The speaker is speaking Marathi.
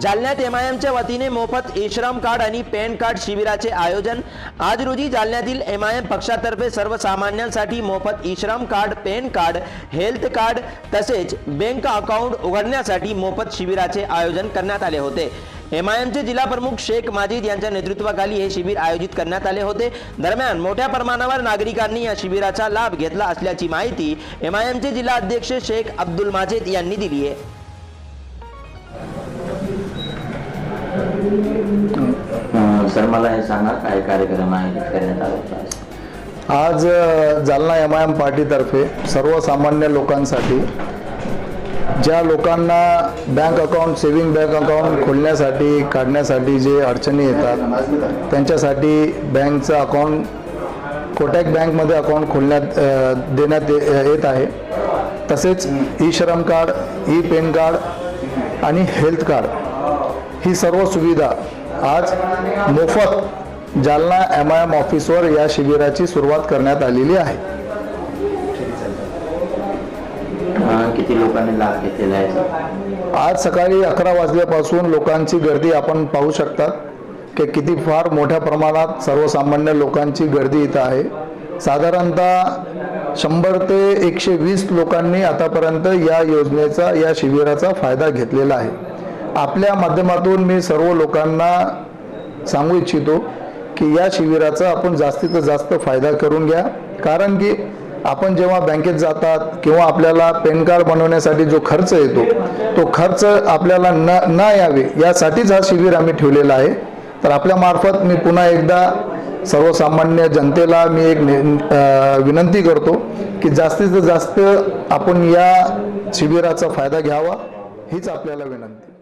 जालन्यात एम आय एमच्या वतीने मोफत इश्राम कार्ड आणि पॅन कार्ड शिबिराचे आयोजन. आज रोजी जालन्यातील एम आय एम पक्षातर्फे सर्वसामान्यांसाठी मोफत eShram card PAN card health card तसेच बँक अकाउंट उघडण्यासाठी मोफत शिबिराचे आयोजन करण्यात आले होते. एम आय एमचे जिल्हा प्रमुख शेख माजिद यांच्या नेतृत्वाखाली हे शिबिर आयोजित करण्यात आले होते. दरम्यान मोठ्या प्रमाणावर नागरिकांनी या शिबिराचा लाभ घेतला असल्याची माहिती एम आय एमचे जिल्हा अध्यक्ष शेख अब्दुल माजिद यांनी दिली आहे. सर मला हे सांगा काय कार्यक्रम आयोजित करण्यात आला होता. आज? जालना एम आय एम पार्टीतर्फे सर्वसामान्य लोकांसाठी ज्या लोकांना bank account saving bank account खोलण्यासाठी काढण्यासाठी जे अडचणी येतात त्यांच्यासाठी बँकचं अकाउंट कोटॅक बँकमध्ये अकाउंट खोलण्यात देण्यात येत आहे. तसेच e Shram card e PAN card आणि हेल्थ कार्ड. ही सर्व सुविधा आज मोफत जालना एम आय एम ऑफिसवर या शिबिराची सुरुवात करण्यात आलेली आहे. किती लोकांनी लाभ घेतलेला आहे? आज सकाळी अकरा वाजल्यापासून लोकांची गर्दी आपण पाहू शकतात की किती फार मोठ्या प्रमाणात सर्वसामान्य लोकांची गर्दी इथं आहे. साधारणतः शंभर ते एकशे वीस लोकांनी आतापर्यंत या योजनेचा या शिबिराचा फायदा घेतलेला आहे. आपल्या माध्यमातून मी सर्व लोकांना सांगू इच्छितो की या शिबिराचा आपण जास्तीत जास्त फायदा करून घ्या. कारण की आपण जेव्हा बँकेत जातात किंवा आपल्याला पॅन कार्ड बनवण्यासाठी जो खर्च येतो तो खर्च आपल्याला न न यावे यासाठीच हा शिबिर आम्ही ठेवलेला आहे. तर आपल्यामार्फत मी पुन्हा एकदा सर्वसामान्य जनतेला मी एक विनंती करतो की जास्तीत जास्त आपण या शिबिराचा फायदा घ्यावा हीच आपल्याला विनंती.